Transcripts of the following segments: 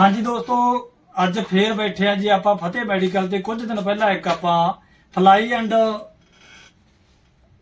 ਹਾਂਜੀ ਦੋਸਤੋ ਅੱਜ ਫੇਰ ਬੈਠੇ ਆ ਜੀ ਆਪਾਂ ਫਤਿਹ ਮੈਡੀਕਲ ਤੇ। ਕੁਝ ਦਿਨ ਪਹਿਲਾਂ ਇੱਕ ਆਪਾਂ ਫਲਾਈ ਐਂਡ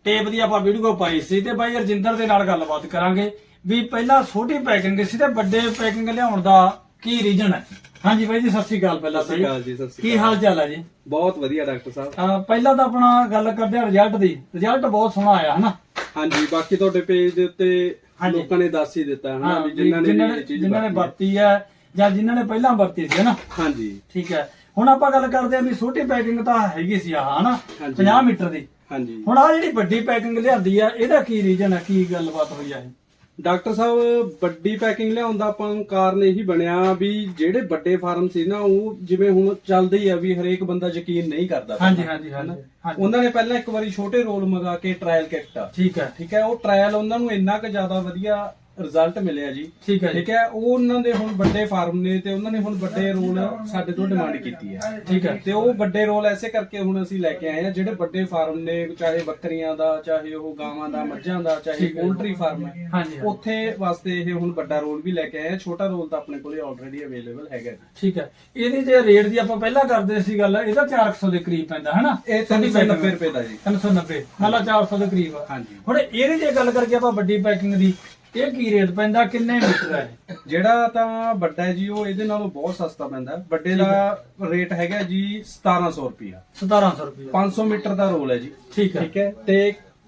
ਟੇਪ ਦੀ ਆਪਾਂ ਵੀਡੀਓ ਪਾਈ ਸੀ ਤੇ ਬਾਈ ਰਜਿੰਦਰ ਦੇ ਨਾਲ ਗੱਲਬਾਤ ਕਰਾਂਗੇ। ਵੀ ਪਹਿਲਾਂ ਛੋਟੀ ਪੈਕਿੰਗ ਸੀ ਤੇ ਵੱਡੇ ਪੈਕਿੰਗ ਲਿਆਉਣ ਦਾ ਕੀ ਰੀਜਨ ਹੈ? ਹਾਂਜੀ ਬਾਈ ਜੀ ਸਤਿ ਸ਼੍ਰੀ ਅਕਾਲ ਪਹਿਲਾਂ ਸਤਿ ਸ਼੍ਰੀ ਅਕਾਲ ਜੀ, ਸਤਿ ਸ਼੍ਰੀ ਕੀ ਹਾਲ ਚਾਲ ਹੈ ਜੀ? ਬਹੁਤ ਵਧੀਆ ਡਾਕਟਰ ਸਾਹਿਬ। ਪਹਿਲਾਂ ਤਾਂ ਆਪਣਾ ਗੱਲ ਕਰਦੇ ਆ ਰਿਜ਼ਲਟ ਦੀ। ਰਿਜ਼ਲਟ ਬਹੁਤ ਸੋਹਣਾ ਆਇਆ ਹਨਾ? ਹਾਂਜੀ ਬਾਕੀ ਤੁਹਾਡੇ ਪੇਜ ਦੇ ਉੱਤੇ। ਲੋਕਾਂ ਨੇ ਦੱਸ ਹੀ ਦਿੱਤਾ ਹਨਾ ਵੀ ਜਿਨ੍ਹਾਂ ਨੇ ਜਿਨ੍ਹਾਂ ਨੇ ਵਰਤੀ ਹੈ। ਜਾਂ ਜਿਨ੍ਹਾਂ ਨੇ ਪਹਿਲਾਂ ਵਰਤੀ ਸੀ ਹਨਾ ਹਾਂਜੀ। ਠੀਕ ਹੈ। ਹੁਣ ਆਪਾਂ ਗੱਲ ਕਰਦੇ ਆ ਵੀ ਛੋਟੀ ਪੈਕਿੰਗ ਤਾਂ ਹੈਗੀ ਸੀ ਆਹ ਹਨਾ? ਹਾਂਜੀ। 50 ਮੀਟਰ ਦੀ। ਹਾਂਜੀ। ਹੁਣ ਆ ਜਿਹੜੀ ਵੱਡੀ ਪੈਕਿੰਗ ਲਿਆਂਦੀ ਆ ਇਹਦਾ ਕੀ ਰੀਜਨ ਹੈ ਕੀ ਗੱਲਬਾਤ ਹੋਈ ਆ ਇਹ? ਡਾਕਟਰ ਸਾਹਿਬ ਵੱਡੀ ਪੈਕਿੰਗ ਲਿਆਉਣ ਦਾ ਆਪਾਂ ਨੂੰ ਕਾਰਨ ਇਹੀ ਬਣਿਆ ਵੀ ਜਿਹੜੇ ਵੱਡੇ ਫਾਰਮ ਸੀ ਨਾ ਉਹ ਜਿਵੇਂ ਹੁਣ ਚੱਲਦੇ ਹੀ ਆ ਵੀ ਹਰੇਕ ਬੰਦਾ ਯਕੀਨ ਨਹੀਂ ਕਰਦਾ ਹਾਂਜੀ ਪਹਿਲਾਂ, ਹਾਂਜੀ ਹਨਾ? ਹਾਂਜੀ ਹਾਂਜੀ। ਉਹਨਾਂ ਨੇ ਪਹਿਲਾਂ ਇੱਕ ਵਾਰੀ ਛੋਟੇ ਰੋਲ ਮੰਗਾ ਕੇ ਟ੍ਰਾਇਲ ਕੀਤਾ ਠੀਕ ਹੈ ਠੀਕ ਹੈ। ਉਹ ਟ੍ਰਾਇਲ ਉਹਨਾਂ ਨੂੰ ਇੰਨਾ ਕੁ ਜ਼ਿਆਦਾ ਵਧੀਆ ਰਿਜ਼ਲਟ ਮਿਲਿਆ ਜੀ। ਠੀਕ ਹੈ ਜੀ। ਠੀਕ ਹੈ? ਉਹ ਉਹਨਾਂ ਦੇ ਹੁਣ ਵੱਡੇ ਫਾਰਮ ਨੇ ਤੇ ਉਹਨਾਂ ਨੇ ਹੁਣ ਵੱਡੇ ਰੋਲ ਸਾਡੇ ਤੋਂ ਡਿਮਾਂਡ ਕੀਤੀ ਹੈ। ਠੀਕ ਹੈ? ਤੇ ਉਹ ਵੱਡੇ ਰੋਲ ਐਸੇ ਕਰਕੇ ਹੁਣ ਅਸੀਂ ਲੈ ਕੇ ਆਏ ਆ ਜਿਹੜੇ ਵੱਡੇ ਫਾਰਮ ਨੇ ਚਾਹੇ ਬੱਕਰੀਆਂ ਦਾ ਚਾਹੇ ਉਹ ਗਾਵਾਂ ਦਾ ਮੱਝਾਂ ਦਾ ਚਾਹੇ ਠੀਕ ਹੈ। ਪੋਲਟਰੀ ਫਾਰਮ ਹੈ। ਹਾਂਜੀ। ਉੱਥੇ ਵਾਸਤੇ ਇਹ ਹੁਣ ਵੱਡਾ ਰੋਲ ਵੀ ਲੈ ਕੇ ਆਏ ਆ ਛੋਟਾ ਰੋਲ ਤਾਂ ਆਪਣੇ ਕੋਲੇ ਆਲਰੇਡੀ ਅਵੇਲੇਬਲ ਹੈਗਾ ਜੀ। ਠੀਕ ਹੈ। ਇਹਦੀ ਜੇ ਰੇਟ ਦੀ ਆਪਾਂ ਪਹਿਲਾਂ ਕਰਦੇ ਸੀ ਗੱਲ ਇਹਦਾ 400 ਦੇ ਕਰੀਬ ਪੈਂਦਾ ਹਨਾ? ਇਹ 390 ਰੁਪਏ ਦਾ ਜੀ। 390 ਹਾਲਾ 400 ਦੇ ਕਰੀਬ ਆ। ਹਾਂਜੀ। ਹੁਣ ਇਹਦੀ ਜੇ ਗੱਲ ਕਰਕੇ ਆਪਾਂ ਵੱਡੀ ਪੈਕਿੰਗ ਦੀ ਇਹ ਕੀ ਰੇਟ ਪੈਂਦਾ ਕਿੰਨੇ ਮੀਟਰ ਹੈ? ਜਿਹੜਾ ਤਾਂ ਵੱਡਾ ਹੈ ਜੀ ਉਹ ਇਹਦੇ ਨਾਲੋਂ ਬਹੁਤ ਸਸਤਾ ਪੈਂਦਾ ਹੈ। ਵੱਡੇ ਦਾ ਰੇਟ ਹੈਗਾ ਜੀ 1700 ਰੁਪਿਆ 1700 ਰੁਪਏ 500 ਮੀਟਰ ਦਾ ਰੋਲ ਹੈ ਜੀ। ਠੀਕ ਹੈ। ਠੀਕ ਹੈ ਤੇ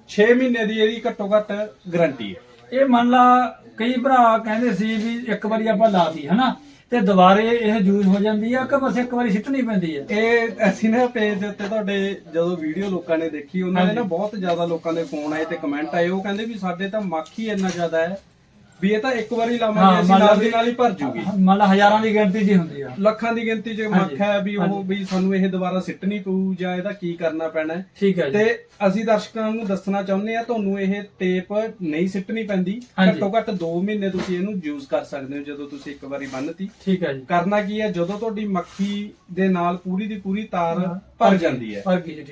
6 ਮਹੀਨੇ ਦੀ ਇਹਦੀ ਘੱਟੋ ਘੱਟ ਗਾਰੰਟੀ ਹੈ। ਇਹ ਮੰਨ ਲਾ ਕਈ ਭਰਾ ਕਹਿੰਦੇ ਸੀ ਵੀ ਇੱਕ ਵਾਰੀ ਆਪਾਂ ਲਾਤੀ ਹਨਾ? ਤੇ ਦੁਬਾਰੇ ਇਹ ਯੂਜ਼ ਹੋ ਜਾਂਦੀ ਆ ਕਿ ਬਸ ਇੱਕ ਵਾਰੀ ਸਿੱਟਣੀ ਪੈਂਦੀ ਹੈ ਇਹ ਅਸੀਂ ਨਾ ਪੇਜ ਦੇ ਉੱਤੇ ਤੁਹਾਡੇ ਜਦੋਂ ਵੀਡੀਓ ਲੋਕਾਂ ਨੇ ਦੇਖੀ ਉਹਨਾਂ ਦੇ ਨਾ। ਬਹੁਤ ਜ਼ਿਆਦਾ ਲੋਕਾਂ ਦੇ ਫੋਨ ਆਏ ਤੇ ਕਮੈਂਟ ਆਏ। ਉਹ ਕਹਿੰਦੇ ਵੀ ਸਾਡੇ ਤਾਂ ਮੱਖ ਇੰਨਾ ਜ਼ਿਆਦਾ ਹੈ। ਵੀ ਇਹ ਤਾਂ ਇੱਕ ਵਾਰੀ ਲਾਵਾਂਗੇ ਅਸੀਂ ਨਾਲ ਦੀ ਨਾਲ ਹੀ ਭਰ ਜੂਗੀ ਮੰਨ ਲਾ ਹਜ਼ਾਰਾਂ ਦੀ ਗਿਣਤੀ ਜੀ ਹੁੰਦੀ ਆ ਲੱਖਾਂ ਦੀ ਗਿਣਤੀ 'ਚ। ਮੱਖ ਹੈ ਵੀ ਉਹ। ਵੀ ਸਾਨੂੰ ਇਹ ਦੁਬਾਰਾ ਸਿੱਟਣੀ ਪਊ ਜਾਂ ਇਹਦਾ ਕੀ ਕਰਨਾ ਪੈਣਾ ਠੀਕ ਹੈ ਤੇ ਅਸੀਂ ਦਰਸ਼ਕਾਂ ਨੂੰ ਦੱਸਣਾ ਚਾਹੁੰਦੇ ਆ ਤੁਹਾਨੂੰ ਇਹ ਟੇਪ ਨਹੀਂ ਸਿੱਟਣੀ ਪੈਂਦੀ। ਘੱਟੋ ਘੱਟ 2 ਮਹੀਨੇ ਤੁਸੀਂ ਇਹਨੂੰ ਯੂਜ਼ ਕਰ ਸਕਦੇ ਹੋ ਜਦੋਂ ਤੁਸੀਂ ਇੱਕ ਵਾਰੀ ਬੰਨਤੀ ਠੀਕ ਹੈ ਜੀ ਕਰਨਾ ਕੀ ਹੈ ਜਦੋਂ ਤੁਹਾਡੀ ਮੱਖੀ ਦੇ ਨਾਲ ਪੂਰੀ ਦੀ ਪੂਰੀ ਤਾਰ ਭਰ ਜਾਂਦੀ ਹੈ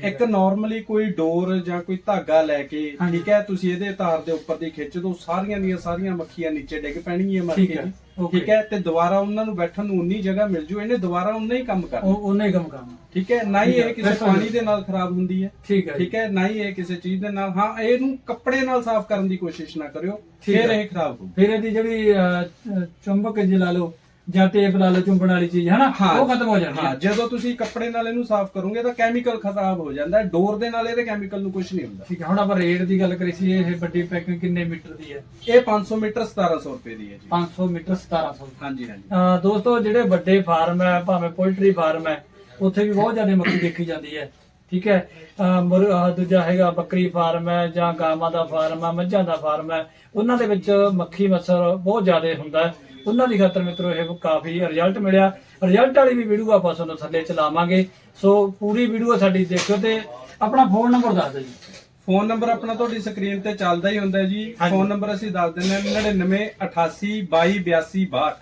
ਇੱਕ। ਨਾਰਮਲੀ ਕੋਈ ਡੋਰ ਜਾਂ ਕੋਈ ਧਾਗਾ ਲੈ ਕੇ। ਠੀਕ ਹੈ ਤੁਸੀਂ ਇਹਦੇ ਤਾਰ ਦੇ ਉੱਪਰ ਦੀ ਖਿੱਚ ਦੋ ਸਾਰੀਆਂ ਦੀਆਂ ਸਾਰੀਆਂ ਮੱਖੀਆਂ ਨੀਚੇ ਡਿੱਗ ਪੈਣਗੀਆਂ ਮਰ ਠੀਕ ਕੇ ਹੈ, ਜੀ। ਠੀਕ ਹੈ ਤੇ ਦੁਬਾਰਾ ਉਹਨਾਂ ਨੂੰ ਬੈਠਣ ਨੂੰ ਉਨੀ ਜਗ੍ਹਾ ਮਿਲ ਜੂ ਇਹਨੇ ਦੁਬਾਰਾ ਉਨਾ ਹੀ ਕੰਮ ਕਰਨਾ ਉਹ ਉਹਨੇ ਹੀ ਕੰਮ ਕਰਨਾ ਠੀਕ ਹੈ ਨਾ ਹੀ ਠੀਕ ਹੈ, ਇਹ ਕਿਸੇ ਬਿਲਕੁਲ। ਪਾਣੀ ਦੇ ਨਾਲ ਖਰਾਬ ਹੁੰਦੀ ਹੈ ਠੀਕ ਹੈ ਜੀ। ਠੀਕ ਹੈ ਨਾ ਹੀ ਇਹ ਕਿਸੇ ਚੀਜ਼ ਦੇ ਨਾਲ ਹਾਂ ਇਹਨੂੰ ਕੱਪੜੇ ਨਾਲ ਸਾਫ਼ ਕਰਨ ਦੀ ਕੋਸ਼ਿਸ਼ ਨਾ ਕਰਿਓ ਠੀਕ ਫਿਰ ਹੈ। ਇਹ ਖਰਾਬ ਹੋਊ ਫਿਰ ਇਹਦੀ ਜਿਹੜੀ ਅਹ, ਅਹ, ਚੁੰਬਕ ਜੀ ਲਾ ਲਓ ਜਾਂ ਟੇਪ ਲਾ ਲਓ ਚੁੰਬਣ ਵਾਲੀ ਚੀਜ਼ ਹਨਾ? ਉਹ ਖਤਮ ਹੋ ਜਾਂਦੀ ਹਾਂ। ਹੈ ਜਦੋਂ ਤੁਸੀਂ ਕੱਪੜੇ ਨਾਲ ਇਹਨੂੰ ਸਾਫ਼ ਕਰੋਗੇ ਤਾਂ ਕੈਮੀਕਲ ਖਰਾਬ ਹੋ ਜਾਂਦਾ ਹੈ। ਡੋਰ ਦੇ ਨਾਲ ਇਹਦੇ ਕੈਮੀਕਲ ਨੂੰ ਕੁਝ ਨਹੀਂ ਹੁੰਦਾ। ਠੀਕ ਹੈ ਹੁਣ ਆਪਾਂ ਰੇਟ ਦੀ ਗੱਲ ਕਰੀ ਸੀ ਇਹ ਵੱਡੀ ਪੈਕਿੰਗ ਕਿੰਨੇ ਮੀਟਰ ਦੀ ਹੈ? ਇਹ 500 ਮੀਟਰ 1700 ਰੁਪਏ ਦੀ ਹੈ ਜੀ। 500 ਮੀਟਰ 1700 ਹਾਂਜੀ ਹਾਂਜੀ। ਅਹ ਦੋਸਤੋ ਜਿਹੜੇ ਵੱਡੇ ਫਾਰਮ ਹੈ ਭਾਵੇਂ ਪੋਲਟਰੀ ਫਾਰਮ ਹੈ ਉੱਥੇ ਵੀ ਬਹੁਤ ਜ਼ਿਆਦਾ ਮੱਖੀ ਦੇਖੀ ਜਾਂਦੀ ਹੈ। ਠੀਕ ਹੈ? ਮੁਰ- ਦੂਜਾ ਹੈਗਾ ਬੱਕਰੀ ਫਾਰਮ ਹੈ ਜਾਂ ਗਾਵਾਂ ਦਾ ਫਾਰਮ ਹੈ ਮੱਝਾਂ ਦਾ ਫਾਰਮ ਹੈ ਉਹਨਾਂ ਦੇ ਵਿੱਚ ਮੱਖੀ ਮੱਛਰ ਬਹੁਤ ਜ਼ਿਆਦਾ ਹੁੰਦਾ ਹੈ। ਉਹਨਾਂ ਦੀ ਖਾਤਰ ਮਿੱਤਰੋ ਇਹ ਕਾਫੀ ਰਿਜ਼ਲਟ ਮਿਲਿਆ। ਰਿਜ਼ਲਟ ਵਾਲੀ ਵੀ ਵੀਡੀਓ ਆਪਾਂ ਤੁਹਾਨੂੰ ਥੱਲੇ ਚਲਾਵਾਂਗੇ। ਸੋ ਪੂਰੀ ਵੀਡੀਓ ਸਾਡੀ ਦੇਖਿਓ ਤੇ ਆਪਣਾ ਫੋਨ ਨੰਬਰ ਦੱਸ ਦਿਓ ਜੀ। ਫੋਨ ਨੰਬਰ ਆਪਣਾ ਤੁਹਾਡੀ ਸਕਰੀਨ ਤੇ ਚੱਲਦਾ ਹੀ ਹੁੰਦਾ ਜੀ। ਫੋਨ ਨੰਬਰ ਅਸੀਂ ਦੱਸ ਦਿੰਦੇ ਹਾਂ 99 88 22 82 62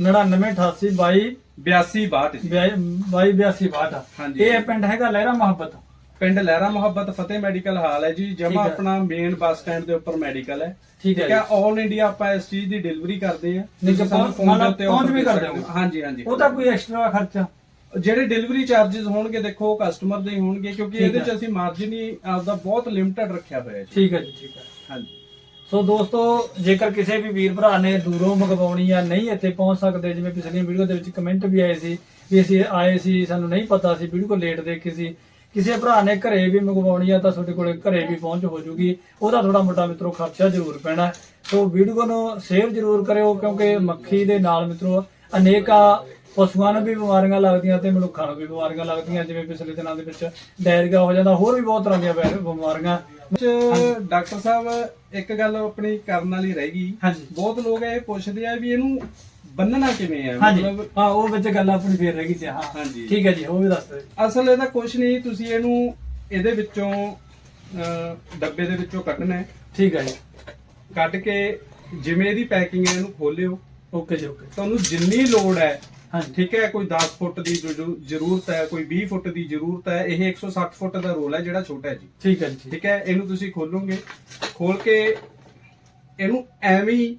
9988 22 82 62 22 82 62 ਹਾਂਜੀ। ਇਹ ਪਿੰਡ ਹੈਗਾ ਲਹਿਰਾ ਮੁਹੱਬਤ? ਪਿੰਡ ਲਹਿਰਾ ਮੁਹੱਬਤ ਫਤਿਹ ਮੈਡੀਕਲ ਹਾਲ ਹੈ ਜੀ। ਜਮਾ। ਆਪਣਾ ਮੇਨ ਬੱਸ ਸਟੈਂਡ ਦੇ ਉੱਪਰ ਮੈਡੀਕਲ ਹੈ। ਠੀਕ ਹੈ ਆਲ ਇੰਡੀਆ ਆਪਾਂ ਇਸ ਚੀਜ਼ ਦੀ ਡਿਲੀਵਰੀ ਕਰਦੇ ਆ ਤੁਸੀਂ ਸਾਨੂੰ ਪਹੁੰਚ- phone ਦੇ ਉੱਤੇ ਪਹੁੰਚ order ਵੀ ਦੇ ਕਰਦੇ ਹੋ। ਹਾਂਜੀ ਹਾਂਜੀ। ਉਹਦਾ ਕੋਈ ਐਕਸਟਰਾ ਖਰਚਾ। ਜਿਹੜੇ ਡਿਲੀਵਰੀ ਚਾਰजेस ਹੋਣਗੇ ਦੇਖੋ ਕਸਟਮਰ ਦੇ ਹੋਣਗੇ ਕਿਉਂਕਿ ਇਹਦੇ। ਚ ਅਸੀਂ ਮਾਰਜਿਨ ਹੀ ਆਪਦਾ ਬਹੁਤ ਲਿਮਟਿਡ ਰੱਖਿਆ ਹੋਇਆ ਜੀ। ਠੀਕ ਹੈ ਜੀ ਠੀਕ ਹੈ। ਹਾਂਜੀ। ਸੋ ਦੋਸਤੋ, ਜੇਕਰ ਕਿਸੇ ਵੀ ਵੀਰ ਭਰਾ ਨੇ ਦੂਰੋਂ ਮੰਗਵਾਉਣੀ ਆ ਨਹੀਂ ਇੱਥੇ ਪਹੁੰਚ ਸਕਦੇ, ਜਿਵੇਂ ਪਿਛਲੀਆਂ ਵੀਡੀਓ ਦੇ ਵਿੱਚ ਕਮੈਂਟ ਵੀ ਆਏ ਸੀ, ਵੀ ਅਸੀਂ ਆਏ ਸੀ, ਸਾਨੂੰ ਨਹੀਂ ਪਤਾ ਸੀ ਵੀਡੀਓ ਲੇਟ ਦੇਖੀ ਸੀ। ਕਿਸੇ ਭਰਾ ਨੇ ਘਰੇ ਵੀ ਮੰਗਵਾਉਣੀ ਆ ਤਾਂ ਤੁਹਾਡੇ ਕੋਲੇ ਘਰੇ ਵੀ ਪਹੁੰਚ ਹੋ ਜੂਗੀ। ਉਹਦਾ ਥੋੜਾ ਮੋਟਾ ਮਿੱਤਰੋ ਖਰਚਾ ਜ਼ਰੂਰ ਪੈਣਾ। ਸੋ ਵੀਡੀਓ ਨੂੰ ਸ਼ੇਅਰ ਜ਼ਰੂਰ ਕਰਿਓ, ਕਿਉਂਕਿ ਮੱਖੀ ਦੇ ਨਾਲ ਮਿੱਤਰੋ, ਅਨੇਕਾਂ ਪਸ਼ੂਆਂ ਨੂੰ ਵੀ ਬਿਮਾਰੀਆਂ ਲੱਗਦੀਆਂ ਤੇ ਮਨੁੱਖਾਂ ਨੂੰ ਵੀ ਬਿਮਾਰੀਆਂ ਲੱਗਦੀਆਂ ਜਿਵੇਂ ਪਿਛਲੇ ਦਿਨਾਂ ਦੇ ਵਿੱਚ ਡਾਇਰੀਆ ਹੋ ਜਾਂਦਾ ਹੋਰ ਵੀ ਬਹੁਤ ਤਰ੍ਹਾਂ ਦੀਆਂ ਬੈ- ਬਿਮਾਰੀਆਂ। ਚ ਡਾਕਟਰ ਸਾਹਿਬ ਇੱਕ ਗੱਲ ਆਪਣੀ ਕਰਨ ਵਾਲੀ ਰਹਿ ਗਈ। ਹਾਂਜੀ। ਬਹੁਤ ਲੋਕ ਇਹ ਪੁੱਛਦੇ ਆ ਵੀ ਇਹਨੂੰ ਬੰਨਣਾ ਕਿਵੇਂ ਹੈ ਹਾਂਜੀ। ਮਤਲਬ ਹਾਂ ਉਹ ਵਿੱਚ ਗੱਲ ਆਪਣੀ ਫੇਰ ਰਹਿ ਗਈ ਸੀ ਹਾਂ। ਹਾਂਜੀ। ਠੀਕ ਹੈ ਜੀ ਉਹ ਵੀ ਦੱਸ ਦਿਓ। ਅਸਲ ਇਹਦਾ ਕੁਝ ਨਹੀਂ ਤੁਸੀਂ ਇਹਨੂੰ ਇਹਦੇ ਵਿੱਚੋਂ ਅਹ, ਡੱਬੇ ਦੇ ਵਿੱਚੋਂ ਕੱਢਣਾ ਹੈ। ਠੀਕ ਹੈ ਜੀ। ਕੱਢ ਕੇ ਜਿਵੇਂ ਇਹਦੀ ਪੈਕਿੰਗ ਹੈ ਇਹਨੂੰ ਖੋਲਿਓ। ਓਕੇ ਜੀ ਓਕੇ। ਤੁਹਾਨੂੰ ਜਿੰਨੀ ਲੋੜ ਹੈ ਹਾਂਜੀ। ਠੀਕ ਹੈ ਕੋਈ 10 ਫੁੱਟ ਦੀ ਜ਼ਰੂ- ਜ਼ਰੂਰਤ ਹੈ ਕੋਈ 20 ਫੁੱਟ ਦੀ ਜ਼ਰੂਰਤ ਹੈ ਇਹ 160 ਫੁੱਟ ਦਾ ਰੋਲ ਹੈ ਜਿਹੜਾ ਛੋਟਾ ਹੈ ਜੀ। ਠੀਕ ਹੈ ਜੀ। ਠੀਕ ਠੀਕ ਹੈ ਇਹਨੂੰ ਤੁਸੀਂ ਖੋਲੋਗੇ ਖੋਲ ਕੇ ਇਹਨੂੰ ਐਵੇਂ ਹੀ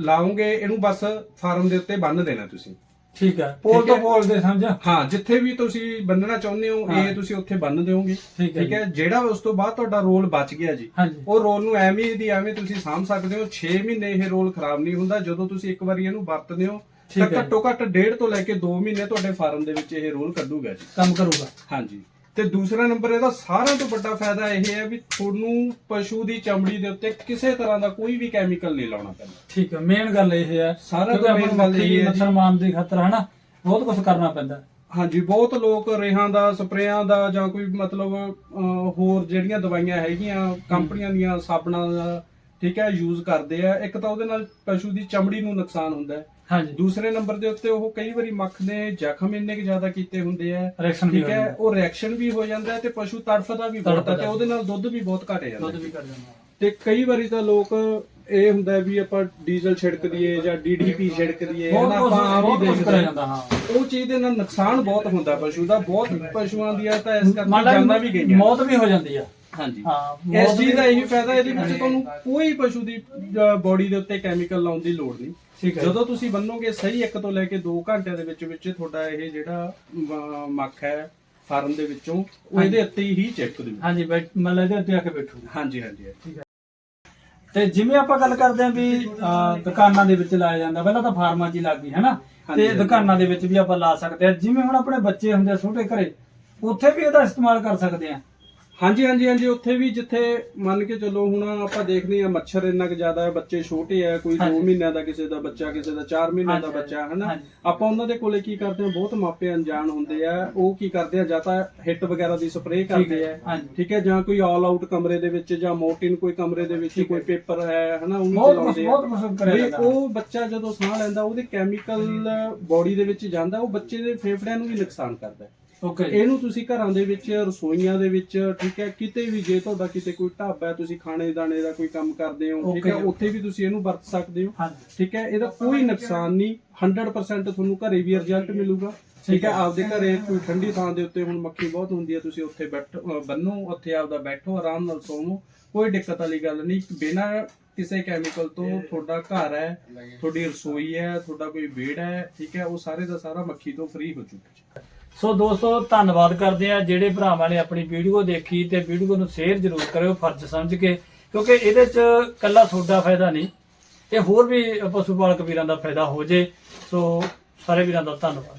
ਲਾਉਂਗੇ ਇਹਨੂੰ ਬਸ ਫਾਰਮ ਦੇ ਉੱਤੇ ਬੰਨ ਦੇਣਾ ਤੁਸੀਂ। ਠੀਕ ਹੈ ਪੋਲ ਠੀਕ ਤੋਂ ਹੈ। ਪੋਲ ਦੇ ਸਮਝ ਹਾਂ ਜਿੱਥੇ ਵੀ ਤੁਸੀਂ ਬੰਨਣਾ ਚਾਹੁੰਦੇ ਹੋ ਹਾਂ। ਇਹ ਤੁਸੀਂ ਉੱਥੇ ਬੰਨ ਦਿਓਗੇ। ਠੀਕ ਹੈ ਠੀਕ ਹੈ ਜਿਹੜਾ ਉਸ ਤੋਂ ਬਾਅਦ ਤੁਹਾਡਾ ਰੋਲ ਬਚ ਗਿਆ ਜੀ ਹਾਂਜੀ। ਉਹ ਰੋਲ ਨੂੰ ਐਵੇਂ ਦੀ ਐਵੇਂ ਤੁਸੀਂ ਸਾਂਭ ਸਕਦੇ ਹੋ 6 ਮਹੀਨੇ ਇਹ ਰੋਲ ਖਰਾਬ ਨਹੀਂ ਹੁੰਦਾ ਜਦੋਂ ਤੁਸੀਂ ਇੱਕ ਵਾਰੀ ਇਹਨੂੰ ਵਰਤਦੇ ਹੋ ਠੀਕ ਤਾਂ ਹੈ। ਘੱਟੋ ਘੱਟ ਡੇਢ ਤੋਂ ਲੈ ਕੇ 2 ਮਹੀਨੇ ਤੁਹਾਡੇ ਫਾਰਮ ਦੇ ਵਿੱਚ ਇਹ ਰੋਲ ਕੱਢੂਗਾ ਜੀ। ਕੰਮ ਕਰੂਗਾ। ਹਾਂਜੀ। ਤੇ ਦੂਸਰਾ ਨੰਬਰ ਇਹਦਾ ਸਾਰਿਆਂ ਤੋਂ ਵੱਡਾ ਫਾਇਦਾ ਇਹ ਹੈ ਵੀ ਤੁਹਾਨੂੰ ਪਸ਼ੂ ਦੀ ਚਮੜੀ ਦੇ ਉੱਤੇ ਕਿਸੇ ਤਰ੍ਹਾਂ ਦਾ ਕੋਈ ਵੀ ਕੈਮੀਕਲ ਨਹੀਂ ਲਾਉਣਾ ਪੈਂਦਾ। ਠੀਕ ਹੈ ਮੇਨ ਗੱਲ ਇਹ ਹੈ ਸਾਰਿਆਂ ਕਿਉਂਕਿ ਤੋਂ main ਨੂੰ ਗੱਲ ਮੱਖੀ ਇਹ ਹੈ ਜੀ। ਮੱਛਰਮਾਨ ਦੀ ਖਾਤਰ ਹਨਾ ਬਹੁਤ ਕੁਝ ਕਰਨਾ ਪੈਂਦਾ। ਹਾਂਜੀ ਬਹੁਤ ਲੋਕ ਰੇਹਾਂ ਦਾ ਸਪਰੇਆਂ ਦਾ ਜਾਂ ਕੋਈ ਮਤਲਬ ਅਹ, ਹੋਰ ਜਿਹੜੀਆਂ ਦਵਾਈਆਂ ਹੈਗੀਆਂ ਕੰਪਨੀਆਂ ਦੀਆਂ ਸਾਬਣਾਂ ਦਾ ਠੀਕ ਹੈ ਯੂਜ਼ ਕਰਦੇ ਆ। ਇੱਕ ਤਾਂ ਉਹਦੇ ਨਾਲ ਪਸ਼ੂ ਦੀ ਚਮੜੀ ਨੂੰ ਨੁਕਸਾਨ ਹੁੰਦਾ ਹੈ। ਹਾਂਜੀ। ਦੂਸਰੇ ਨੰਬਰ ਦੇ ਉੱਤੇ ਉਹ ਕਈ ਵਾਰੀ ਮੱਖ ਨੇ ਜ਼ਖਮ ਇੰਨੇ ਕੁ ਜ਼ਿਆਦਾ ਕੀਤੇ ਹੁੰਦੇ ਆ। ਵੀ ਠੀਕ ਹੋ ਹੈ ਜਾਂਦਾ। ਉਹ ਰਿਐਕਸ਼ਨ ਵੀ ਹੋ ਜਾਂਦਾ ਹੈ ਤੇ ਪਸ਼ੂ ਤੜਫਦਾ ਵੀ ਬਹੁਤ ਤੜਫਦਾ ਤੇ ਉਹਦੇ ਨਾਲ ਦੁੱਧ ਵੀ ਬਹੁਤ ਘਟ ਜਾਂਦਾ ਦੁੱਧ ਹੈ। ਵੀ ਕਰ ਜਾਂਦਾ। ਤੇ ਕਈ ਵਾਰੀ ਤਾਂ ਲੋਕ ਇਹ ਹੁੰਦਾ ਹੈ ਵੀ ਆਪਾਂ ਡੀਜ਼ਲ ਛਿੜਕ ਦਈਏ ਜਾਂ ਡੀਡੀਪੀ ਛਿੜਕ ਦਈਏ ਬਹੁਤ ਹਨਾ, ਕੁਝ ਆਪਾਂ ਆਮ ਹੀ ਦੇਖਦੇ ਕਰਿਆ ਹਾਂ। ਜਾਂਦਾ ਹਾਂ। ਉਹ ਚੀਜ਼ ਦੇ ਨਾਲ ਨੁਕਸਾਨ ਬਹੁਤ ਹੁੰਦਾ ਪਸ਼ੂ ਦਾ ਬਹੁਤ ਪਸ਼ੂਆਂ ਦੀਆਂ ਤਾਂ ਇਸ ਕਰਕੇ ਮੰਨ ਵੀ ਗਈਆਂ। ਮੌਤ ਵੀ ਹੋ ਜਾਂਦੀ ਆ। ਹਾਂਜੀ। ਹਾਂ ਇਸ ਚੀਜ਼ ਦਾ ਇਹੀ ਫਾਇਦਾ ਇਹਦੇ ਵਿੱਚ ਤੁਹਾਨੂੰ ਕੋਈ ਪਸ਼ੂ ਦੀ ਬੋਡੀ ਦੇ ਉੱਤੇ ਕੈਮੀਕਲ ਲਾਉਣ ਦੀ ਲੋੜ ਨਹੀਂ। ਠੀਕ ਹੈ। ਜਦੋਂ ਤੁਸੀਂ ਬੰਨੋਗੇ ਸਹੀ 1 ਤੋਂ ਲੈ ਕੇ 2 ਘੰਟਿਆਂ ਦੇ ਵਿੱਚ ਵਿੱਚ ਤੁਹਾਡਾ ਇਹ ਜਿਹੜਾ ਮੱਖ ਹੈ ਫਾਰਮ ਦੇ ਵਿੱਚੋਂ ਉਹ ਇਹਦੇ ਉੱਤੇ ਹੀ ਚੈੱਕ ਦੂ ਹਾਂਜੀ ਬੈਠ ਮਤਲਬ ਇਹਦੇ ਉੱਤੇ ਆ ਕੇ ਬੈਠੂ। ਹਾਂਜੀ ਹਾਂਜੀ ਤੇ ਜਿਵੇਂ ਆਪਾਂ ਗੱਲ ਕਰਦੇ ਆਂ ਵੀ ਦੁਕਾਨਾਂ ਦੇ ਵਿੱਚ ਲਾਇਆ ਜਾਂਦਾ ਪਹਿਲਾਂ ਤਾਂ ਫਾਰਮਾਂ 'ਚ ਹੀ ਲੱਗ ਗਈ ਹੈਨਾ ਤੇ। ਦੁਕਾਨਾਂ ਦੇ ਵਿੱਚ ਵੀ ਆਪਾਂ ਲਾ ਸਕਦੇ ਆ ਜਿਵੇਂ ਹੁਣ ਆਪਣੇ ਬੱਚੇ ਹੁੰਦੇ ਆ ਛੋਟੇ ਘਰੇ ਉੱਥੇ ਵੀ ਇਹਦਾ ਇਸਤੇਮਾਲ ਕਰ ਸਕਦੇ ਆ ਹਾਂਜੀ ਹਾਂਜੀ ਹਾਂਜੀ ਉੱਥੇ ਵੀ ਜਿੱਥੇ ਮੰਨ ਕੇ ਚੱਲੋ ਹੁਣ ਆਪਾਂ ਦੇਖਦੇ ਆ ਮੱਛਰ ਇੰਨਾ ਕੁ ਜ਼ਿਆਦਾ ਹੈ ਬੱਚੇ ਛੋਟੇ ਆ ਕੋਈ 2 ਹਾਂਜੀ। ਮਹੀਨਿਆਂ ਦਾ ਕਿਸੇ ਦਾ ਬੱਚਾ ਕਿਸੇ ਦਾ 4 ਮਹੀਨਿਆਂ ਦਾ ਬੱਚਾ ਹਨਾ। ਆਪਾਂ ਉਹਨਾਂ ਦੇ ਕੋਲੇ ਕੀ ਕਰਦੇ ਆ ਬਹੁਤ ਮਾਪੇ ਅਣਜਾਣ ਹੁੰਦੇ ਆ ਉਹ ਕੀ ਕਰਦੇ ਆ? ਜਾਂ ਤਾਂ ਹਿੱਟ ਵਗੈਰਾ ਦੀ ਸਪਰੇਅ ਕਰਦੇ ਆ ਠੀਕ ਹੈ? ਜਾਂ ਕੋਈ ਆਲ ਆਊਟ ਕਮਰੇ ਦੇ ਵਿੱਚ ਜਾਂ ਮੋਰਟਿਨ ਕੋਈ ਕਮਰੇ ਦੇ ਵਿੱਚ ਕੋਈ। ਪੇਪਰ ਹੈ ਹਨਾ? ਉਹਨੂੰ ਚਲਾਉਂਦੇ ਆ। ਉਹ ਬੱਚਾ ਜਦੋਂ ਸਾਹ ਲੈਂਦਾ ਉਹਦੇ ਕੈਮੀਕਲ ਬੋਡੀ ਦੇ ਵਿੱਚ ਜਾਂਦਾ ਉਹ ਬੱਚੇ ਦੇ ਫੇਫੜਿਆਂ ਨੂੰ ਵੀ ਨੁਕਸਾਨ ਕਰਦਾ ਹੈ। ਓਕੇ ਇਹਨੂੰ ਤੁਸੀਂ ਘਰਾਂ ਦੇ ਵਿੱਚ ਰਸੋਈਆਂ ਦੇ ਵਿੱਚ ਠੀਕ ਹੈ ਕਿਤੇ ਵੀ ਜੇ ਤੁਹਾਡਾ ਕਿਤੇ ਕੋਈ ਢਾਬਾ ਹੈ ਤੁਸੀਂ ਖਾਣੇ ਦਾਣੇ ਦਾ ਕੋਈ ਕੰਮ ਕਰਦੇ ਹੋ ਠੀਕ ਹੈ. ਉੱਥੇ ਵੀ ਤੁਸੀਂ ਇਹਨੂੰ ਵਰਤ ਸਕਦੇ ਹੋ। ਠੀਕ ਹੈ ਇਹਦਾ ਕੋਈ ਨੁਕਸਾਨ ਨਹੀਂ 100% ਤੁਹਾਨੂੰ ਘਰੇ ਵੀ ਰਿਜ਼ਲਟ ਮਿਲੂਗਾ। ਠੀਕ ਹੈ ਆਪਦੇ ਘਰੇ ਕੋਈ ਠੰਡੀ ਥਾਂ ਦੇ ਉੱਤੇ ਹੁਣ ਮੱਖੀ ਬਹੁਤ ਹੁੰਦੀ ਹੈ ਤੁਸੀਂ ਉੱਥੇ ਬੈਠੋ ਬੰਨੋ ਉੱਥੇ ਆਪਦਾ ਬੈਠੋ ਆਰਾਮ ਨਾਲ ਸੋਵੋ ਕੋਈ ਦਿੱਕਤ ਵਾਲੀ ਗੱਲ ਨਹੀਂ। ਬਿਨਾਂ ਕਿਸੇ ਕੈਮੀਕਲ ਤੋਂ ਤੁਹਾਡਾ ਘਰ ਹੈ ਤੁਹਾਡੀ ਰਸੋਈ ਹੈ ਤੁਹਾਡਾ ਕੋਈ ਵਿਹੜਾ ਹੈ ਠੀਕ ਹੈ ਉਹ ਸਾਰੇ ਦਾ ਸਾਰਾ ਮੱਖੀ ਤੋਂ ਫ੍ਰੀ ਹੋ ਚੁੱਕਾ ਸੋ ਦੋਸਤੋ, ਧੰਨਵਾਦ ਕਰਦੇ ਆ ਜਿਹੜੇ ਭਰਾਵਾਂ ਨੇ ਆਪਣੀ ਵੀਡੀਓ ਦੇਖੀ ਤੇ ਵੀਡੀਓ ਨੂੰ ਸ਼ੇਅਰ ਜ਼ਰੂਰ ਕਰਿਓ, ਫਰਜ਼ ਸਮਝ ਕੇ, ਕਿਉਂਕਿ ਇਹਦੇ ਚ ਕੱਲਾ ਤੁਹਾਡਾ ਫਾਇਦਾ ਨਹੀਂ, ਇਹ ਹੋਰ ਵੀ ਪਸ਼ੂ ਪਾਲਕ ਵੀਰਾਂ ਦਾ ਫਾਇਦਾ ਹੋ ਜੇ। ਸੋ ਸਾਰੇ ਵੀਰਾਂ ਦਾ ਧੰਨਵਾਦ।